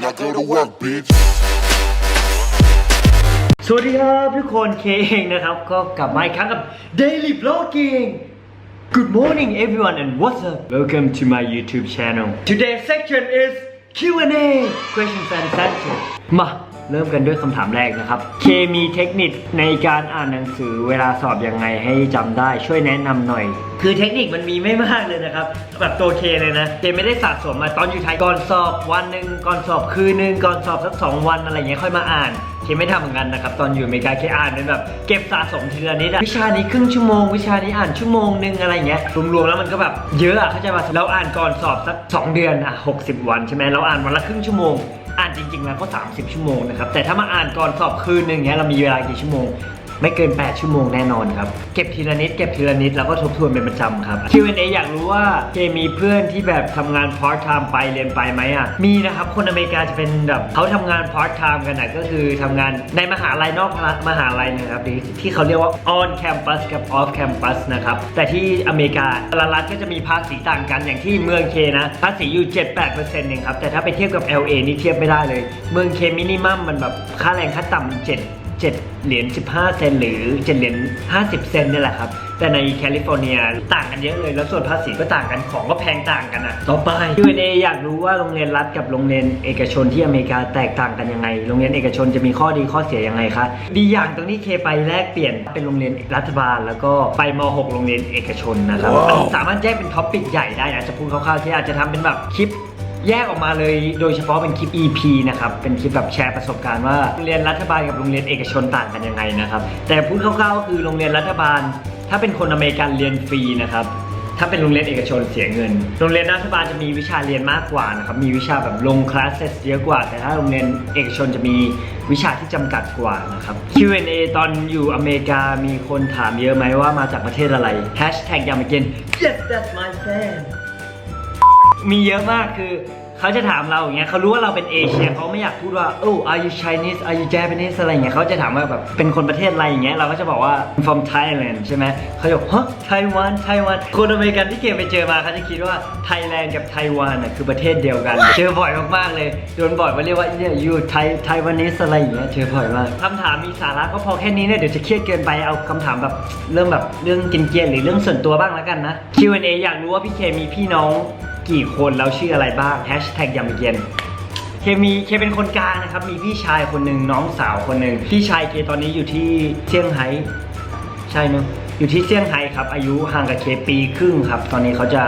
Now go to work, bitch. สวัสดีครับทุกคนเคเองนะครับ ก็กลับมาอีกครั้งกับ Daily Vlogging Good morning everyone and what's up Welcome to my YouTube channel Today's section is Q&A Questions and Answers มา เริ่มกันด้วยคำถามแรกนะครับ เคมีเทคนิคในการอ่านหนังสือเวลาสอบยังไงให้จำได้ช่วยแนะนำหน่อย คือเทคนิคมันมีไม่มากเลยนะครับแบบตัวเคเลยนะเคไม่ได้สะสมมาตอนอยู่ไทยก่อนสอบวันหนึ่งก่อนสอบคืนหนึ่งก่อนสอบสักสองวันอะไรเงี้ยค่อยมาอ่านเคไม่ทำเหมือนกันนะครับตอนอยู่อเมริกาเคอ่านเป็นแบบเก็บสะสมทีละนิดอะวิชานี้ครึ่งชั่วโมง วิชานี้อ่านชั่วโมงหนึ่งอะไรเงี้ยรวมๆแล้วมันก็แบบเยอะอะเข้าใจป่ะเราอ่านก่อนสอบสัก 2 เดือนอะ60 วันใช่ไหมเราอ่านวันละครึ่งชั่วโมง อ่านจริงๆแล้วก็ 30 ชั่วโมงนะครับแต่ถ้ามาอ่านก่อนสอบคืนหนึ่งเงี้ยเรามีเวลากี่ชั่วโมง ไม่เกิน 8 ชั่วโมงแน่นอนครับ เก็บทีละนิดเก็บทีละนิดแล้วก็ทบทวนเป็นประจำครับ Q&A อยากรู้ว่าเคมีเพื่อนที่แบบทำงานพาร์ทไทม์ไปเรียนไปไหมอะมีนะครับคนอเมริกาจะเป็นแบบเขาทำงานพาร์ทไทม์กันนะก็คือทำงานในมหาลัยนอกมหาลัยนะครับที่ที่เขาเรียกว่า on campus กับ off campus นะครับแต่ที่อเมริกาละรัฐก็จะมีภาษีต่างกันอย่างที่เมืองเคนะภาษีอยู่ 7-8%เองครับแต่ถ้าไปเทียบกับ LA นี่เทียบไม่ได้เลย เมืองเคมินิมัมมันแบบค่าแรงขั้นต่ำ7 7 เหรียญ 15 เซนหรือ 7 เหรียญ 50 เซนนี่แหละครับ แต่ในแคลิฟอร์เนียต่างกันเยอะเลย แล้วส่วนภาษีก็ต่างกันของก็แพงต่างกันอะ ต่อไป Q&A อยากรู้ว่าโรงเรียนรัฐกับโรงเรียนเอกชนที่อเมริกาแตกต่างกันยังไง โรงเรียนเอกชนจะมีข้อดีข้อเสียยังไงคะดีอย่างตรงนี้เคไปแลกเปลี่ยนเป็นโรงเรียนรัฐบาล แล้วก็ไปม .6 โรงเรียนเอกชนนะครับว้าวอันนี้สามารถแยกเป็นท็อปปิกใหญ่ได้อาจจะพูดคร่าวๆที่อาจจะทำเป็นแบบคลิป แยกออกมาเลยโดยเฉพาะเป็นคลิป EP นะครับ เป็นคลิปแบบแชร์ประสบการณ์ว่าโรงเรียนรัฐบาลกับโรงเรียนเอกชนต่างกันยังไงนะครับ แต่พูดคร่าวๆก็คือโรงเรียนรัฐบาล ถ้าเป็นคนอเมริกันเรียนฟรีนะครับถ้าเป็นโรงเรียนเอกชนเสียเงิน โรงเรียนรัฐบาลจะมีวิชาเรียนมากกว่านะครับ มีวิชาแบบลงคลาสเซสเยอะกว่า แต่ถ้าโรงเรียนเอกชนจะมีวิชาที่จำกัดกว่านะครับ Q&A ตอนอยู่อเมริกามีคนถามเยอะไหมว่ามาจากประเทศอะไร Hashtag ยามาเกน Yes that's my fan มีเยอะมากคือ เขาจะถามเราอย่างเงี้ยเขารู้ว่าเราเป็นเอเชียเขาไม่อยากพูดว่าโอ้ are you Chinese are you Japanese อะไรอย่างเงี้ยเขาจะถามว่าแบบเป็นคนประเทศอะไรอย่างเงี้ยเราก็จะบอกว่า from Thailand ใช่ไหมเขาจะบอกฮะไต้หวันไต้หวันคนอเมริกันที่เกมไปเจอมาเขาจะคิดว่าไทยแลนด์กับไต้หวันน่ะคือประเทศเดียวกัน เจอบ่อยมากๆเลยโดนบ่อยมาเรียกว่าเนี่ย you Thai Taiwanese อะไรอย่างเงี้ยเจอบ่อยมากคำถามมีสาระก็พอแค่นี้เนี่ยเดี๋ยวจะเครียดเกินไปเอาคำถามแบบเรื่องแบบเรื่องกินเกียนหรือเรื่องส่วนตัวบ้างแล้วกันนะ Q&A อยากรู้ว่าพี่เคมีพี่น้อง กี่คนแล้วชื่ออะไรบ้างแฮชแท็กยำเย็นเคมีเคเป็นคนกลางนะครับ มีพี่ชายคนหนึ่งน้องสาวคนหนึ่งพี่ชายเคตอนนี้อยู่ที่เซี่ยงไฮ้ใช่เนอะอยู่ที่เซี่ยงไฮ้ครับ อายุห่างกับเคปีครึ่งครับ ตอนนี้เขาจะ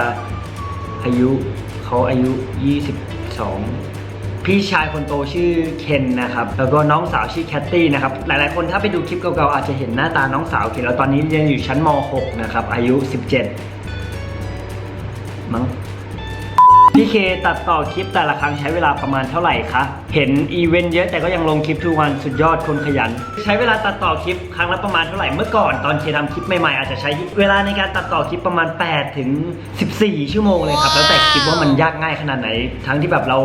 อายุเขาอายุ 22พี่ชายคนโตชื่อเคนนะครับ แล้วก็น้องสาวชื่อแคตตี้นะครับ หลายๆ คนถ้าไปดูคลิปเก่าๆ อาจจะเห็นหน้าตาน้องสาวเคนแล้วตอนนี้เรียนอยู่ชั้นม .6 นะครับ อายุ 17 มั้ง พี่เคตัดต่อคลิปแต่ละครั้งใช้เวลาประมาณเท่าไหร่คะ เห็นอีเวนต์เยอะแต่ก็ยังลงคลิปทุกวันสุดยอดคนขยัน ใช้เวลาตัดต่อคลิปครั้งละประมาณเท่าไหร่ เมื่อก่อนตอนเคทำคลิปใหม่ๆอาจจะใช้เวลาในการตัดต่อคลิปประมาณ8ถึง14 ชั่วโมงเลยครับ แล้วแต่คลิปว่ามันยากง่ายขนาดไหน ทั้งที่แบบเรา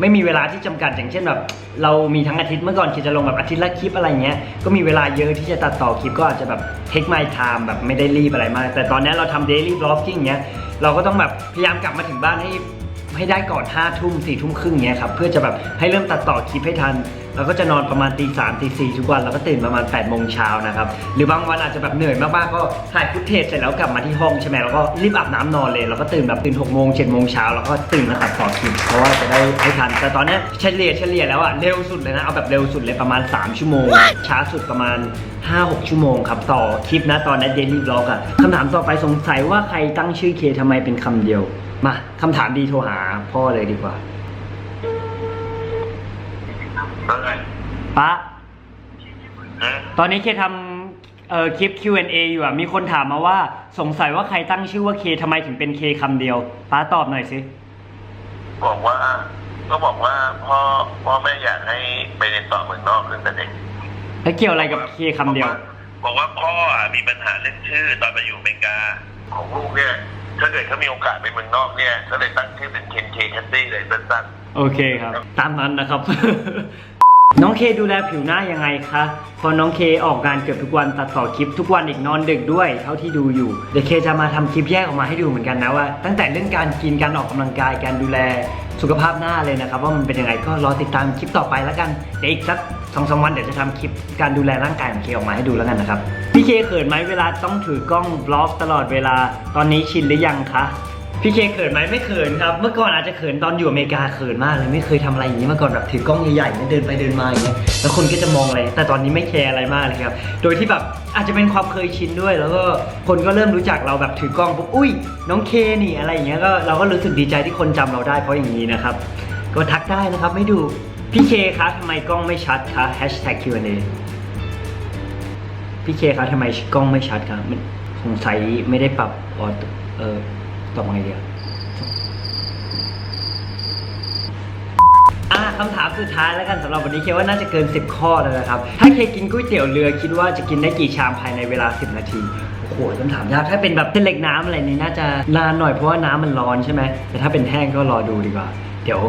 ไม่มีเวลาที่จำกัดอย่างเช่นแบบเรามีทั้งอาทิตย์เมื่อก่อนเคจะลงแบบอาทิตย์ละคลิปอะไรเงี้ย ก็มีเวลาเยอะที่จะตัดต่อคลิปก็อาจจะแบบ take my time แบบไม่ได้รีบอะไรมาก แต่ตอนนี้เราทำ daily vlogging เงี้ย เราก็ต้องแบบพยายามกลับมาถึงบ้านให้ ให้ได้ก่อน5้าทุ่มสี่ทุ่มครึ่งเนี้ยครับเพื่อจะแบบให้เริ่มตัดต่อคลิปให้ทัน แล้วก็จะนอนประมาณตีสามตีสี่ทุกวัน แล้วก็ตื่นประมาณ8ปดโมงเช้านะครับ หรือบางวันอาจจะแบบเหนื่อยมากๆก็ถ่ายฟุตเทจเสร็จแล้วกลับมาที่ห้องใช่ไหมแล้วก็รีบอาบน้ำนอนเลย แล้วก็ตื่นแบบตื่น6กโมงเจ็ดโมงเช้าแล้วก็ตื่นมาตัดต่อคลิปเพราะว่าจะได้ให้ทัน แต่ตอนนี้เฉลี่ยเฉลี่ยแล้วอะเร็วสุดเลยนะ เอาแบบเร็วสุดเลยประมาณ 3 ชั่วโมง ช้าสุดประมาณ 5-6 ชั่วโมงครับต่อคลิปนะตอนนั้เดลี่บล็อกอะคำถามต่อไปสงสัยว่าใครตั้งชื่อเคทำไมเป็นคำเดียวมาคำถามดีโทรหาพ่อเลยดีกว่า ปะฮะตอนนี้เคทำเอ่อคลิป Q&A อยู่อะมีคนถามมาว่าสงสัยว่าใครตั้งชื่อว่าเคทำไมถึงเป็นเคคำเดียวป้าตอบหน่อยสิ บอกว่า ก็บอกว่าพ่อพ่อแม่อยากให้ไปเรียนต่อเมืองนอกตั้งแต่เด็กแล้วเกี่ยวอะไรกับเคคำเดียว บอกว่าพ่ออะมีปัญหาเรื่องชื่อตอนไปอยู่อเมริกา ของลูกเนี่ย ถ้าเกิดเขามีโอกาสไปเมืองนอกเนี่ย ก็เลยตั้งชื่อเป็นเคนเคแคตตี้เลยสั้นโอเคครับ ตามนั้นนะครับ น้องเคดูแลผิวหน้ายังไงคะเพอน้องเคออกงานเกือบทุกวันตัดต่อคลิปทุกวันอีกนอนดึกด้วย เท่าที่ดูอยู่ เดี๋ยวเคจะมาทำคลิปแยกออกมาให้ดูเหมือนกันนะว่า ตั้งแต่เรื่องการกินการออกกำลังกายการดูแลสุขภาพหน้าเลยนะครับว่ามันเป็นยังไงก็รอติดตามคลิปต่อไปแล้วกันเดี๋ยวอีกสักสองสามวันเดี๋ยวจะทำคลิปการดูแลร่างกายของเคออกมาให้ดูแล้วกันนะครับพี่เคเขินไหมเวลาต้องถือกล้องบล็อกตลอดเวลา ตอนนี้ชินหรือยังคะ พี่เคเขินไหมไม่เขินครับ เมื่อก่อนอาจจะเขินตอนอยู่อเมริกาเขินมากเลยไม่เคยทำอะไรอย่างนี้มาก่อนแบบถือกล้องใหญ่ๆเนี่ยเดินไปเดินมาอย่างเงี้ยแล้วคนก็จะมองอะไรแต่ตอนนี้ไม่แคร์อะไรมากเลยครับ โดยที่แบบอาจจะเป็นความเคยชินด้วย แล้วก็คนก็เริ่มรู้จักเราแบบถือกล้องปุ๊บอุ้ย น้องเคนี่อะไรอย่างเงี้ยก็เราก็รู้สึกดีใจที่คนจำเราได้เพราะอย่างนี้นะครับก็ทักได้นะครับไม่ดูพี่เคคะทำไมกล้องไม่ชัดคะ hashtag Q&A พี่เคคะทำไมกล้องไม่ชัดครับมันสงสัยไม่ได้ปรับออโตเออ ตอบไงเดียวอะคำถามสุดท้ายแล้วกันสำหรับวันนี้เคว่าน่าจะเกิน 10 ข้อแล้วนะครับ ถ้าเคกินก๋วยเตี๋ยวเรือคิดว่าจะกินได้กี่ชามภายในเวลา 10 นาทีโอ้โหคำถามยากถ้าเป็นแบบเส้นเล็กน้ำอะไรนี่น่าจะนานหน่อยเพราะว่าน้ำมันร้อนใช่ไหมแต่ถ้าเป็นแห้งก็รอดูดีกว่า เดี๋ยว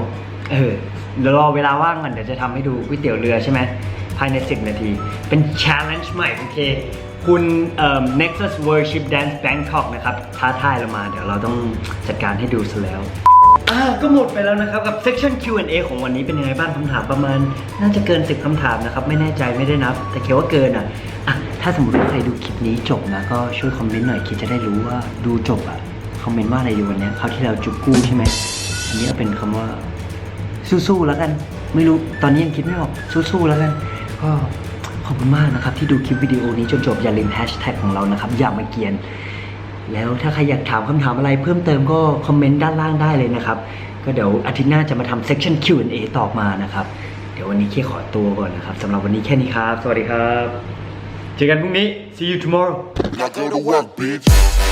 เออเดี๋ยวรอเวลาว่างก่อนเดี๋ยวจะทำให้ดูก๋วยเตี๋ยวเรือใช่ไหมภายใน 10 นาที เป็น challenge ใหม่ขอเค คุณเอ่อ Nexus Worship Dance Bangkok นะครับท้าทายเรามาเดี๋ยวเราต้องจัดการให้ดูซะแล้ว อ่าก็หมดไปแล้วนะครับ กับ section Q&A ของวันนี้เป็นยังไงบ้างคำถามประมาณ น่าจะเกิน10คำถามนะครับ ไม่แน่ใจไม่ได้นับ แต่เขียว่าเกินอะอะ ถ้าสมมติว่าใครดูคลิปนี้จบนะ ก็ช่วยคอมเมนต์หน่อยคิดจะได้รู้ว่าดูจบอะ คอมเมนต์ว่าอะไรอยู่วันเนี้ยคราวที่เราจุกกู้ใช่ไหมอันนี้เอาเป็นคำว่า สู้ๆแล้วกัน ไม่รู้ตอนนี้ยังคิดไม่ออกสู้ๆแล้วกัน ก็ ขอบคุณมากนะครับ ที่ดูคลิปวิดีโอนี้จนจบอย่าลืมแฮชแท็กของเรานะครับ อย่ามาเกียน แล้วถ้าใครอยากถามคำถามอะไรเพิ่มเติมก็คอมเมนต์ด้านล่างได้เลยนะครับ ก็เดี๋ยวอาทิตย์หน้าจะมาทำ section Q&A ต่อมานะครับ เดี๋ยววันนี้เคขอตัวก่อนนะครับสำหรับวันนี้แค่นี้ครับ สวัสดีครับ เจอกันพรุ่งนี้ see you tomorrow Now go to work, bitch.